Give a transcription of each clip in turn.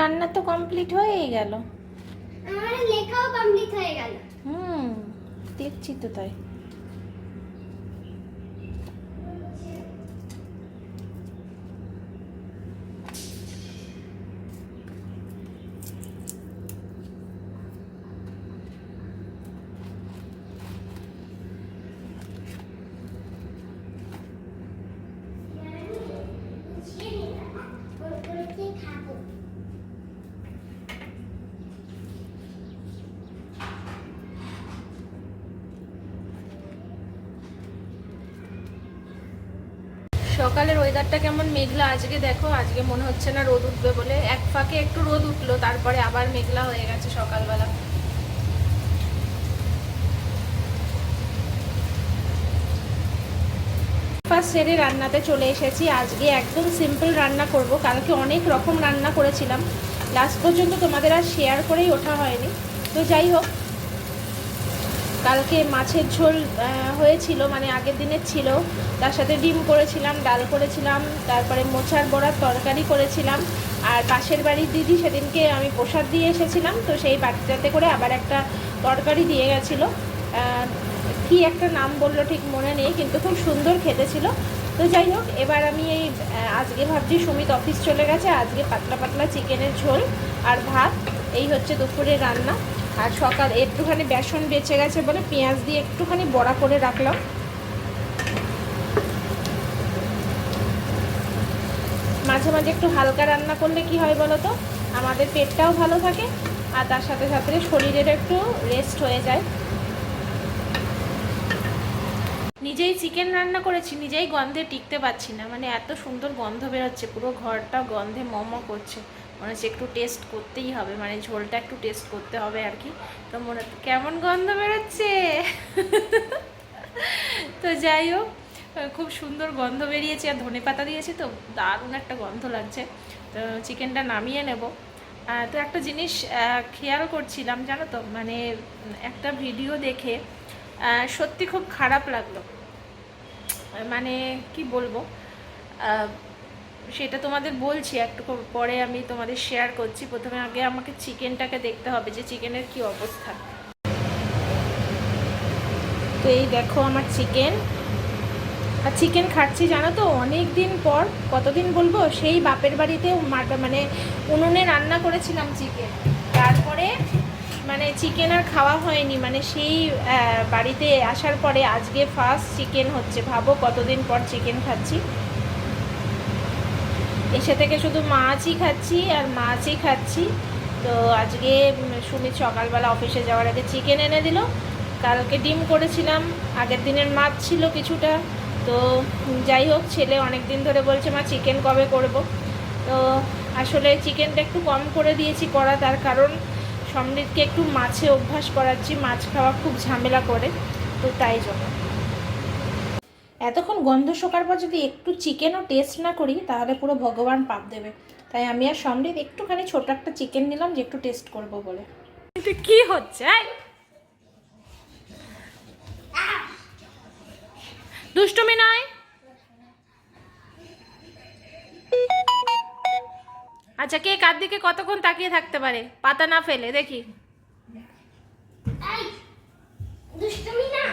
রান্না তো কমপ্লিট হয়েই গেল। আমার লেখাও কমপ্লিট হয়ে গেল। হুম দেখছি তো তাই। খাব। সকালের ওয়েদারটা কেমন মেঘলা? আজকে দেখো, আজকে মনে হচ্ছে না রোদ উঠবে বলে। এক ফাঁকে একটু রোদ উঠল, তারপরে আবার মেঘলা হয়ে গেছে সকালবেলা। সেরে রান্নাতে চলে এসেছি। আজকে একদম সিম্পল রান্না করব। কালকে অনেক রকম রান্না করেছিলাম। লাস্ট পর্যন্ত তোমাদের আর শেয়ার করেই ওঠা হয়নি। তো যাই হোক কালকে মাছের ঝোল হয়েছিল মানে আগের দিনের ছিল। তার সাথে ডিম করেছিলাম, ডাল করেছিলাম, তারপরে মোচার বড়ার তরকারি করেছিলাম। আর পাশের বাড়ির দিদি সেদিনকে আমি প্রসাদ দিয়ে এসেছিলাম, তো সেই বাটিটাতে করে আবার একটা তরকারি দিয়ে গেছিল। কি একটা নাম বলল ঠিক মনে নেই, কিন্তু খুব সুন্দর খেতে ছিল। তো যাই হোক, এবার আমি এই আজকে ভাবছি সুমিত অফিস চলে গেছে, আজকে পাতলা পাতলা চিকেনের ঝোল আর ভাত। এই হচ্ছে দুপুরের রান্না। আর সকাল একটুখানি বেসন বেঁচে গেছে বলে পেঁয়াজ দিয়ে একটুখানি বড়া করে রাখলাম। মাঝে মাঝে একটু হালকা রান্না করলে কি হয় বলো তো? আমাদের পেটটাও ভালো থাকে আর তার সাথে সাথে শরীরের একটু রেস্ট হয়ে যায়। নিজেই চিকেন রান্না করেছি, নিজেই গন্ধে টিকতে পারছি না। মানে এত সুন্দর গন্ধ বেরোচ্ছে, পুরো ঘরটা গন্ধে মম করছে। মনে হচ্ছে একটু টেস্ট করতেই হবে মানে ঝোলটা একটু টেস্ট করতে হবে আর কি। তো মনে কেমন গন্ধ বেরোচ্ছে? তো যাই হোক, খুব সুন্দর গন্ধ বেরিয়েছে, আর ধনে পাতা দিয়েছি তো, দারুণ একটা গন্ধ লাগছে। তো চিকেনটা নামিয়ে নেব। তো একটা জিনিস খেয়াল করছিলাম, জানো তো মানে একটা ভিডিও দেখে সত্যি খুব খারাপ লাগল। মানে কি বলব? সেটা তোমাদের বলছি একটু পরে আমি তোমাদের শেয়ার করছি। প্রথমে আগে আমাকে চিকেনটাকে দেখতে হবে যে চিকেনের কি অবস্থা। তো এই দেখো আমার চিকেন। আর চিকেন খাচ্ছি জানো তো অনেক দিন পর, কতদিন বলব? সেই বাপের বাড়িতে মানে উনুনে রান্না করেছিলাম চিকেন। তারপরে মানে চিকেন আর খাওয়া হয়নি মানে সেই বাড়িতে আসার পরে আজকে ফার্স্ট চিকেন হচ্ছে। ভাবো কতদিন পর চিকেন খাচ্ছি। এসে থেকে শুধু মাছই খাচ্ছি আর মাছই খাচ্ছি। তো আজকে সুমিত সকালবেলা অফিসে যাওয়ার আগে চিকেন এনে দিল। কালকে ডিম করেছিলাম, আগের দিনের মাছ ছিল কিছুটা। তো যাই হোক, ছেলে অনেক দিন ধরে বলছে, মা চিকেন কবে করব? তো আসলে চিকেনটা একটু কম করে দিয়েছি করা তার কারণ সমৃদ্ধকে একটু মাছে অভ্যাস করাচ্ছি, মাছ খাওয়া খুব ঝামেলা করে, তো তাই জন্য। এতক্ষণ গন্ধ শোকার পর যদি একটু চিকেনও টেস্ট না করি, তাহলে পুরো ভগবান পাপ দেবে। তাই আমি আর সমৃদ্ধ একটুখানি ছোট একটা চিকেন নিলাম যে একটু টেস্ট করব বলে। কি হচ্ছে? দুষ্টুমি নয় আচ্ছা কে কার দিকে কতক্ষণ তাকিয়ে থাকতে পারে? পাতা না ফেলে দেখি। না।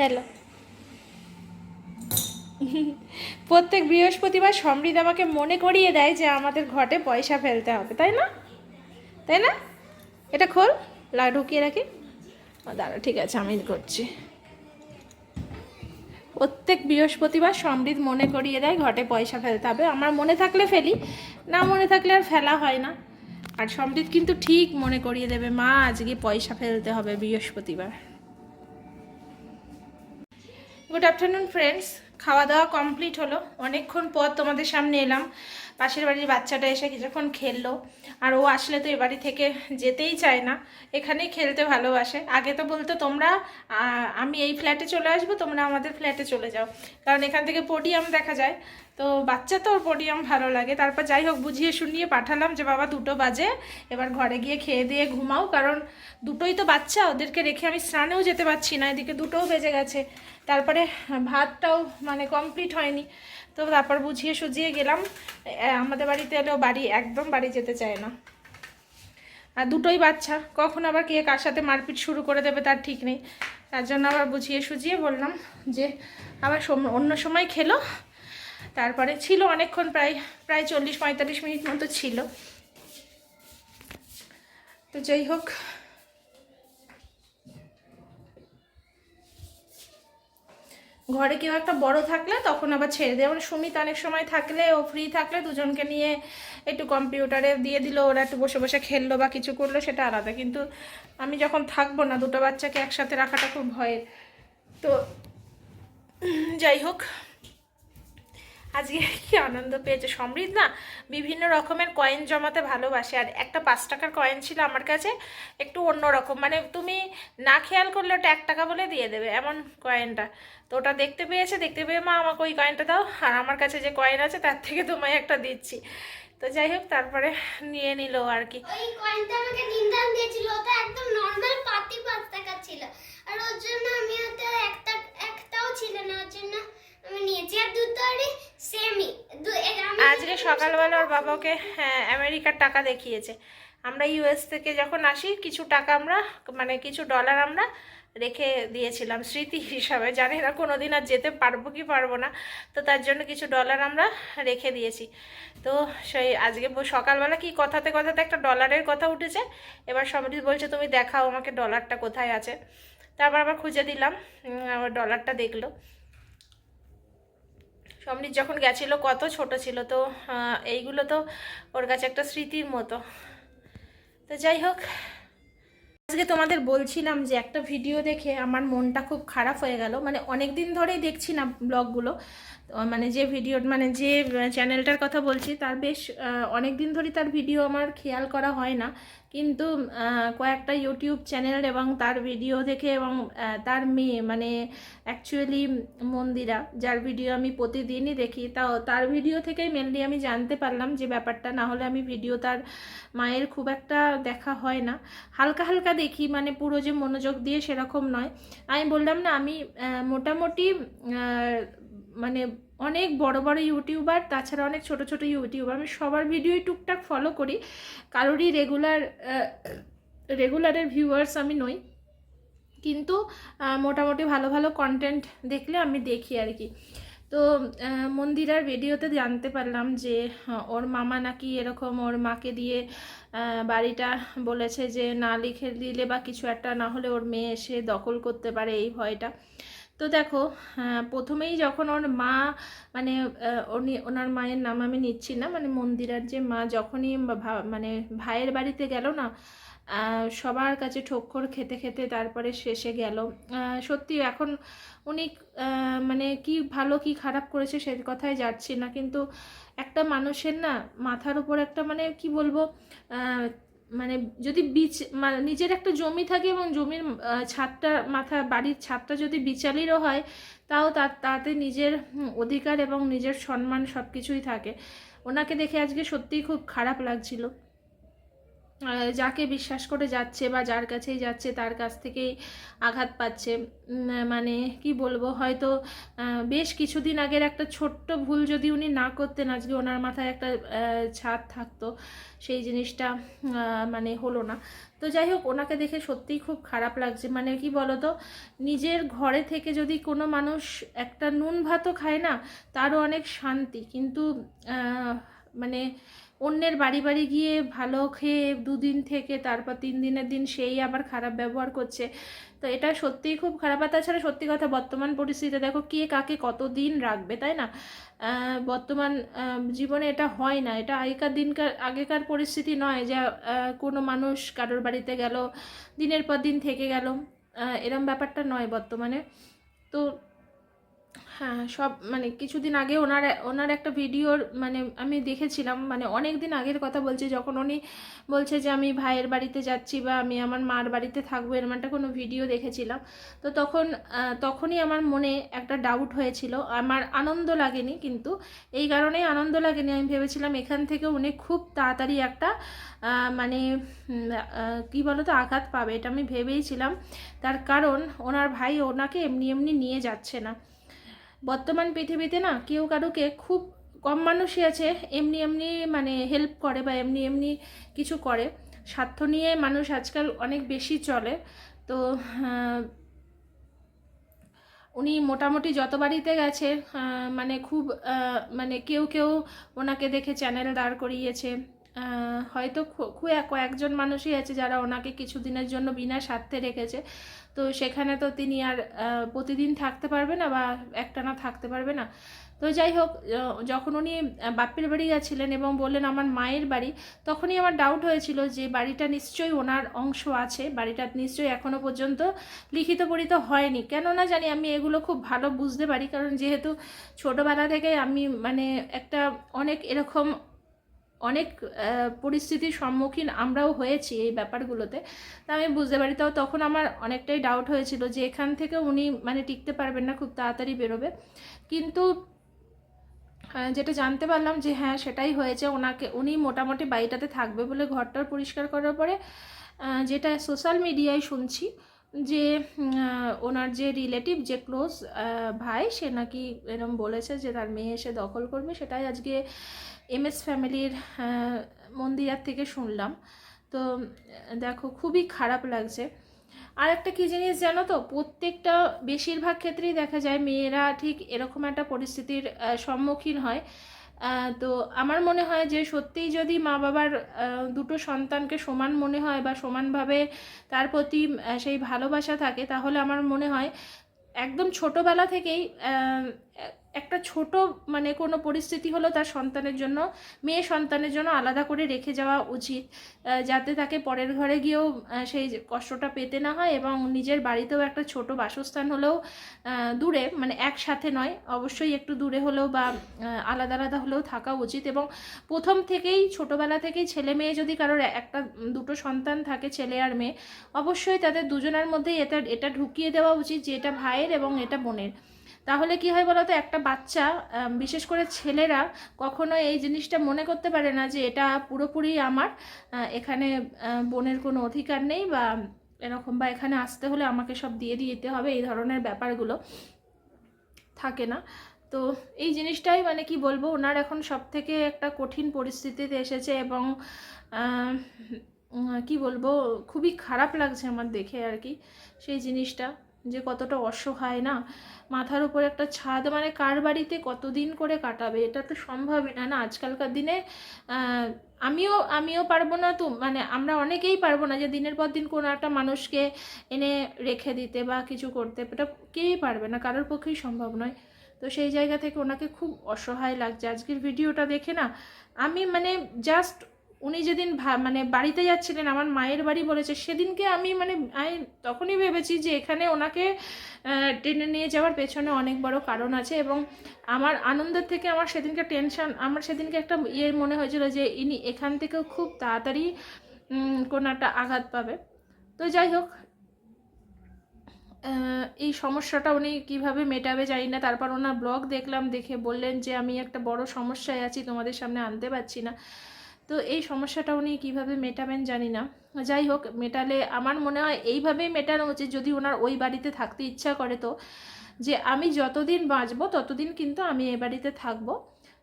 হ্যালো। প্রত্যেক বৃহস্পতিবার সমৃদ্ধ আমাকে মনে করিয়ে দেয় যে আমাদের ঘটে পয়সা ফেলতে হবে, তাই না? তাই না? এটা খোল, লা, ঢুকিয়ে রাখি। দাঁড়া, ঠিক আছে, আমি করছি। প্রত্যেক বৃহস্পতিবার সমৃদ্ধ মনে করিয়ে দেয় ঘটে পয়সা ফেলতে হবে। আমার মনে থাকলে ফেলি, না মনে থাকলে আর ফেলা হয় না। আর সমৃদ্ধ কিন্তু ঠিক মনে করিয়ে দেবে, মা, আজকে পয়সা ফেলতে হবে বৃহস্পতিবার। গুড আফটারনুন ফ্রেন্ডস খাওয়া দাওয়া কমপ্লিট হলো। অনেকক্ষণ পর তোমাদের সামনে এলাম। পাশের বাড়ির বাচ্চাটা এসে কিছুক্ষণ খেললো। আর ও আসলে তো এ বাড়ি থেকে যেতেই চায় না। এখানেই খেলতে ভালোবাসে। আগে তো বলতো, তোমরা আমি এই ফ্ল্যাটে চলে আসব, তোমরা আমাদের ফ্ল্যাটে চলে যাও। কারণ এখান থেকে পোডিয়াম দেখা যায়। তো বাচ্চা তো ওর পোডিয়াম ভালো লাগে। তারপর যাই হোক, বুঝিয়ে শুনিয়ে পাঠালাম যে, বাবা, দুটো বাজে। এবার ঘরে গিয়ে খেয়ে দিয়ে ঘুমাও, কারণ দুটোই তো বাচ্চা। ওদেরকে রেখে আমি স্নানেও যেতে পারছি না। এদিকে দুটোও বেজে গেছে। তারপরে ভাতটাও মানে কমপ্লিট হয়নি। তো তারপর বুঝিয়ে সুঝিয়ে গেলাম আমাদের বাড়িতে এলেও বাড়ি, একদম বাড়ি যেতে চায় না। আর দুটোই বাচ্চা। কখন আবার কে কার সাথে মারপিট শুরু করে দেবে তার ঠিক নেই। তার জন্য আবার বুঝিয়ে সুঝিয়ে বললাম যে, আবার অন্য সময় খেলো। তারপরে ছিল অনেকক্ষণ, প্রায় প্রায় চল্লিশ, পঁয়তাল্লিশ মিনিট মতো ছিল। তো যাই হোক। ঘরে কেউ একটা বড় থাকলে তখন আবার ছেড়ে দেয়। মানে সুমিত অনেক সময় থাকলে, ও ফ্রি থাকলে দুজনকে নিয়ে একটু কম্পিউটারে দিয়ে দিল, ওরা একটু বসে বসে খেললো বা কিছু করল, সেটা আলাদা। কিন্তু আমি যখন থাকব না, দুটো বাচ্চাকে একসাথে রাখাটা খুব ভয়ের। তো যাই হোক আজকে কি আনন্দ পেয়েছে? সমৃদ্ধ না বিভিন্ন রকমের কয়েন জমাতে ভালোবাসে। আর একটা পাঁচ টাকার কয়েন ছিল আমার কাছে একটু অন্য রকম। মানে তুমি না খেয়াল করলে ওটা এক টাকা বলে দিয়ে দেবে এমন কয়েনটা তো ওটা দেখতে পেয়েছে, দেখতে পেয়ে মা আমাকে ওই কয়েনটা দাও। আর আমার কাছে যে কয়েন আছে তার থেকে তোমায় একটা দিচ্ছি। তো যাই হোক, তারপরে নিয়ে নিল আর কি। ছিল না। ওর জন্য আজকে সকালবেলা ওর বাবাকে হ্যাঁ, আমেরিকার টাকা দেখিয়েছে। আমরা ইউএস থেকে যখন আসি কিছু টাকা আমরা মানে কিছু ডলার আমরা রেখে দিয়েছিলাম স্মৃতি হিসাবে। জানি না কোনো দিন আর যেতে পারব কি পারব না। তো তার জন্য কিছু ডলার আমরা রেখে দিয়েছি। তো সেই আজকে সকালবেলা কি কথাতে কথাতে একটা ডলারের কথা উঠেছে? এবার সমৃদ্ধ বলছে তুমি দেখাও আমাকে ডলারটা কোথায় আছে? তারপর আবার খুঁজে দিলাম আবার ডলারটা দেখল। সমৃদ্ধ যখন গেছিল, কত ছোট ছিল তো এইগুলো তো ওর কাছে একটা স্মৃতির মতো। তো যাই হোক, আজকে তোমাদের বলছিলাম যে একটা ভিডিও দেখে আমার মনটা খুব খারাপ হয়ে গেল। মানে অনেক দিন ধরেই দেখছি না ব্লগগুলো মানে যে ভিডিও মানে যে চ্যানেলটার কথা বলছি, তার বেশ অনেক দিন ধরে তার ভিডিও আমার খেয়াল করা হয় না। কিন্তু কয়েকটা ইউটিউব চ্যানেল এবং তার ভিডিও দেখে এবং তার মেয়ে মানে অ্যাকচুয়ালি মন্দিরা, যার ভিডিও আমি প্রতিদিনই দেখি তাও তার ভিডিও থেকেই মেনলি আমি জানতে পারলাম যে ব্যাপারটা, না হলে আমি ভিডিও তার মায়ের খুব একটা দেখা হয় না। হালকা হালকা দেখি মানে পুরো যে মনোযোগ দিয়ে সেরকম নয়। আমি বললাম না, আমি মোটামুটি মানে অনেক বড় বড় ইউটিউবার, তাছাড়া অনেক ছোট ছোট ইউটিউবার, আমি সবার ভিডিওই টুকটাক ফলো করি। কারোরই রেগুলার রেগুলারের ভিউয়ার্স আমি নই। কিন্তু মোটামুটি ভালো ভালো কন্টেন্ট দেখলে আমি দেখি আর কি। তো মন্দিরার ভিডিওতে জানতে পারলাম যে ওর মামা নাকি এরকম ওর মাকে দিয়ে বাড়িটা বলেছে যে, না লিখে দিলে বা কিছু একটা না হলে ওর মেয়ে এসে দখল করতে পারে এই ভয়টা। তো দেখো প্রথমেই যখন ওর মা মানে উনি, ওনার মায়ের নাম আমি নিচ্ছি না মানে মন্দিরার যে মা, যখনই মানে ভাইয়ের বাড়িতে গেল না সবার কাছে ঠক্কর খেতে খেতে তারপরে শেষে গেল। সত্যি এখন উনি মানে কি ভালো কি খারাপ করেছে সে কথাই যাচ্ছি না, কিন্তু একটা মানুষের না মাথার উপর একটা মানে কি বলব মানে যদি বিচ মানে নিজের একটা জমি থাকে এবং জমির ছাদটা, মাথা, বাড়ির ছাদটা যদি বিচালিরও হয়, তাও তার তাতে নিজের অধিকার এবং নিজের সম্মান সব কিছুই থাকে। ওনাকে দেখে আজকে সত্যিই খুব খারাপ লাগছিল। যাকে বিশ্বাস করে যাচ্ছে বা যার কাছেই যাচ্ছে, তার কাছ থেকেই আঘাত পাচ্ছে। মানে কি বলব, হয়তো বেশ কিছুদিন আগের একটা ছোট্ট ভুল যদি উনি না করতেন, আজকে ওনার মাথায় একটা ছাদ থাকতো, সেই জিনিসটা মানে হলো না। তো যাই হোক, ওনাকে দেখে সত্যিই খুব খারাপ লাগছে। মানে কি বলতো, নিজের ঘরে থেকে যদি কোনো মানুষ একটা নুন ভাতও খায় না, তারও অনেক শান্তি। কিন্তু মানে অন্যের বাড়ি বাড়ি গিয়ে ভালো খেয়ে দুদিন থেকে তারপর তিন দিনের দিন সেই আবার খারাপ ব্যবহার করছে। তো এটা সত্যিই খুব খারাপ। আর তাছাড়া সত্যি কথা, বর্তমান পরিস্থিতিতে দেখো কে কাকে কতদিন রাখবে, তাই না? বর্তমান জীবনে এটা হয় না। এটা আগেকার দিনকার, আগেকার পরিস্থিতি নয় যে কোনো মানুষ কারোর বাড়িতে গেল, দিনের পর দিন থেকে গেল। এরম ব্যাপারটা নয় বর্তমানে। তো হ্যাঁ সব মানে কিছুদিন আগে ওনার ওনার একটা ভিডিওর মানে আমি দেখেছিলাম মানে অনেক দিন আগের কথা বলছি, যখন উনি বলছে যে আমি ভাইয়ের বাড়িতে যাচ্ছি বা আমি আমার মার বাড়িতে থাকব এরকম একটা কোনো ভিডিও দেখেছিলাম। তো তখন তখনই আমার মনে একটা ডাউট হয়েছিল। আমার আনন্দ লাগেনি কিন্তু, এই কারণেই আনন্দ লাগেনি। আমি ভেবেছিলাম এখান থেকে উনি খুব তাড়াতাড়ি একটা মানে কি বলো তো আঘাত পাবে, এটা আমি ভেবেইছিলাম। তার কারণ, ওনার ভাই ওনাকে এমনি এমনি নিয়ে যাচ্ছে না। বর্তমান পৃথিবীতে না কেউ কারোকে খুব কম মানুষই আছে, এমনি এমনি মানে হেল্প করে বা এমনি এমনি কিছু করে। স্বার্থ নিয়ে মানুষ আজকাল অনেক বেশি চলে। তো উনি মোটামুটি যত বাড়িতে গেছে মানে খুব মানে কেউ কেউ ওনাকে দেখে চ্যানেল দাঁড় করিয়েছে। হয়তো খুব কয়েকজন মানুষই আছে যারা ওনাকে কিছুদিনের জন্য বিনা স্বার্থে রেখেছে। তো সেখানে তো তিনি আর প্রতিদিন থাকতে পারবে না বা একটানা থাকতে পারবে না। তো যাই হোক যখন উনি বাপের বাড়ি গেছিলেন এবং বললেন আমার মায়ের বাড়ি, তখনই আমার ডাউট হয়েছিল যে বাড়িটা নিশ্চয়ই ওনার অংশ আছে, বাড়িটা নিশ্চয়ই এখনও পর্যন্ত লিখিত পড়িত হয়নি। কেননা জানি আমি এগুলো খুব ভালো বুঝতে পারি, কারণ যেহেতু ছোটোবেলা থেকে আমি মানে একটা অনেক এরকম অনেক পরিস্থিতির সম্মুখীন আমরাও হয়েছি এই ব্যাপারগুলোতে। তা আমি বুঝতে পারি, তাও তখন আমার অনেকটাই ডাউট হয়েছিল যে এখান থেকে উনি মানে টিকতে পারবেন না, খুব তাড়াতাড়ি বেরোবে। কিন্তু যেটা জানতে পারলাম যে হ্যাঁ সেটাই হয়েছে। ওনাকে, উনি মোটামুটি বাড়িটাতে থাকবে বলে ঘরটার পরিষ্কার করার পরে যেটা সোশ্যাল মিডিয়ায় শুনছি যে ওনার যে রিলেটিভ যে ক্লোজ ভাই, সে নাকি এরম বলেছে যে তার মেয়ে এসে দখল করবে। সেটাই আজকে এম এস ফ্যামিলির মন্দিরার থেকে শুনলাম। তো, দেখো, খুবই খারাপ লাগছে। আর একটা কী জিনিস জানো তো? প্রত্যেকটা, বেশিরভাগ ক্ষেত্রেই দেখা যায় মেয়েরা ঠিক এরকম একটা পরিস্থিতির সম্মুখীন হয়। তো আমার মনে হয় যে সত্যিই যদি মা বাবার দুটো সন্তানকে সমান মনে হয় বা সমানভাবে তার প্রতি সেই ভালোবাসা থাকে, তাহলে আমার মনে হয় একদম ছোটোবেলা থেকেই একটা ছোট মানে কোনো পরিস্থিতি হলো তার সন্তানের জন্য, মেয়ে সন্তানের জন্য আলাদা করে রেখে যাওয়া উচিত যাতে তাকে পরের ঘরে গিয়েও সেই কষ্টটা পেতে না হয় এবং নিজের বাড়িতেও একটা ছোট বাসস্থান হলেও দূরে মানে একসাথে নয়, অবশ্যই একটু দূরে হলেও বা আলাদা আলাদা হলেও থাকা উচিত এবং প্রথম থেকেই, ছোটবেলা থেকেই ছেলে মেয়ে যদি কারোর একটা দুটো সন্তান থাকে, ছেলে আর মেয়ে, অবশ্যই তাদের দুজনের মধ্যেই এটা এটা ঢুকিয়ে দেওয়া উচিত যে এটা ভাইয়ের এবং এটা বোনের। তাহলে কি হয় বলতো? একটা বাচ্চা বিশেষ করে ছেলেরা কখনো এই জিনিসটা মনে করতে পারে না যে এটা পুরোপুরি আমার এখানে বোনের কোনো অধিকার নেই বা এরকম বা এখানে আসতে হলে আমাকে সব দিয়ে দিতে হবে, এই ধরনের ব্যাপারগুলো থাকে না। তো এই জিনিসটাই মানে কি বলব? ওনার এখন সব থেকে একটা কঠিন পরিস্থিতিতে এসেছে এবং কি বলব? খুবই খারাপ লাগছে আমার দেখে আর কি সেই জিনিসটা। যে কতটা অসহায় না? মাথার উপর একটা ছাদ মানে কার বাড়িতে কতদিন করে কাটাবে? এটা তো সম্ভবই না না? আজকালকার দিনে আমিও আমিও পারব না তো মানে আমরা অনেকেই পারব না যে দিনের পর দিন কোনো একটা মানুষকে এনে রেখে দিতে বা কিছু করতে। এটা কেউই পারবে না, কারোর পক্ষেই সম্ভব নয়। তো সেই জায়গা থেকে ওনাকে খুব অসহায় লাগছে। আজকের ভিডিওটা দেখে না, আমি মানে জাস্ট উনি যেদিন মানে বাড়িতে যাচ্ছিলেন, আমার মায়ের বাড়ি বলেছে, সেদিনকে আমি মানে আমি তখনই ভেবেছি যে এখানে ওনাকে টেনে নিয়ে যাওয়ার পেছনে অনেক বড় কারণ আছে এবং আমার আনন্দের থেকে আমার সেদিনকে টেনশন আমার সেদিনকে একটা ইয়ে মনে হয়েছিল যে ইনি এখান থেকেও খুব তাড়াতাড়ি কোনো একটা আঘাত পাবে। তো যাই হোক এই সমস্যাটা উনি কীভাবে মেটাবে জানি না, তারপর ওনার ব্লগ দেখলাম, দেখে বললেন যে আমি একটা বড় সমস্যায় আছি, তোমাদের সামনে আনতে পারছি না। তো এই সমস্যাটা উনি কীভাবে মেটাবেন জানি না। যাই হোক, মেটালে আমার মনে হয় এইভাবেই মেটানো উচিত। যদি ওনার ওই বাড়িতে থাকতে ইচ্ছা করে তো, যে আমি যতদিন বাঁচবো, ততদিন কিন্তু আমি এ বাড়িতে থাকব।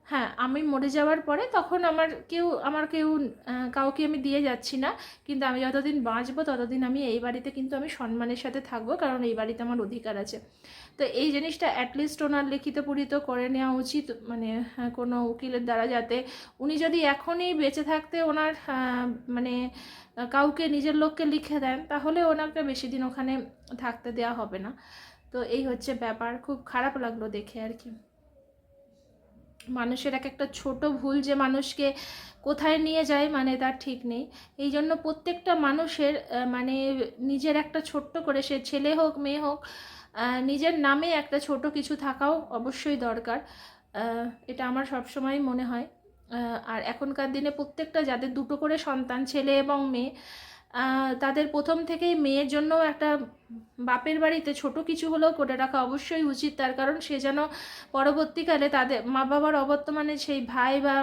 হ্যাঁ আমি মরে যাওয়ার পরে তখন আমার কেউ আমার কেউ কাউকে আমি দিয়ে যাচ্ছি না। কিন্তু আমি যতদিন বাঁচবো ততদিন আমি এই বাড়িতে কিন্তু আমি সম্মানের সাথে থাকব কারণ এই বাড়িতে আমার অধিকার আছে। তো এই জিনিসটা অ্যাটলিস্ট ওনার লিখিত পূরিত করে নেওয়া উচিত মানে হ্যাঁ, কোনো উকিলের দ্বারা যাতে উনি যদি এখনই বেঁচে থাকতে ওনার মানে কাউকে নিজের লোককে লিখে দেন তাহলে ওনাকে বেশি দিন ওখানে থাকতে দেওয়া হবে না। তো এই হচ্ছে ব্যাপার খুব খারাপ লাগল দেখে আর কি। মানুষের এক একটা ছোট ভুল যে মানুষকে কোথায় নিয়ে যায় মানে তার ঠিক নেই। এই জন্য প্রত্যেকটা মানুষের মানে নিজের একটা ছোট্ট করে, সে ছেলে হোক, মেয়ে হোক নিজের নামে একটা ছোট কিছু থাকাও অবশ্যই দরকার। এটা আমার সবসময় মনে হয়। আর এখনকার দিনে প্রত্যেকটা যাদের দুটো করে সন্তান, ছেলে এবং মেয়ে তাদের প্রথম থেকেই মেয়ের জন্য একটা বাপের বাড়িতে ছোট কিছু হলেও করে রাখা অবশ্যই উচিত। তার কারণ সে যেন পরবর্তীকালে তাদের মা বাবার অবর্তমানে সেই ভাই বা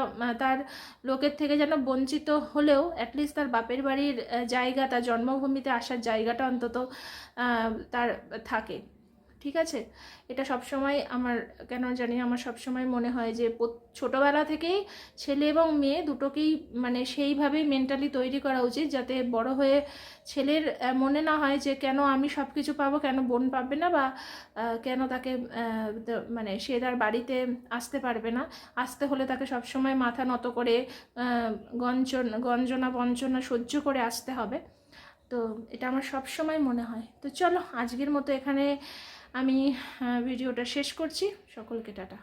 তার লোকের থেকে যেন বঞ্চিত হলেও অ্যাটলিস্ট তার বাপের বাড়ির জায়গা, তার জন্মভূমিতে আসার জায়গাটা অন্তত তার থাকে। ঠিক আছে? এটা সবসময় আমার, কেন জানি আমার সবসময় মনে হয় যে ছোটবেলা থেকেই ছেলে এবং মেয়ে দুটোকেই মানে সেইভাবেই মেন্টালি তৈরি করা উচিত যাতে বড় হয়ে ছেলের মনে না হয় যে কেন আমি সব কিছু পাবো, কেন বোন পাবে না বা কেন তাকে মানে সে তার বাড়িতে আসতে পারবে না। আসতে হলে তাকে সবসময় মাথা নত করে গঞ্জন, গঞ্জনা বঞ্চনা সহ্য করে আসতে হবে। তো এটা আমার সব সময় মনে হয়। তো চলো, আজকের মতো এখানে আমি ভিডিওটা শেষ করছি। সকলকে টাটা।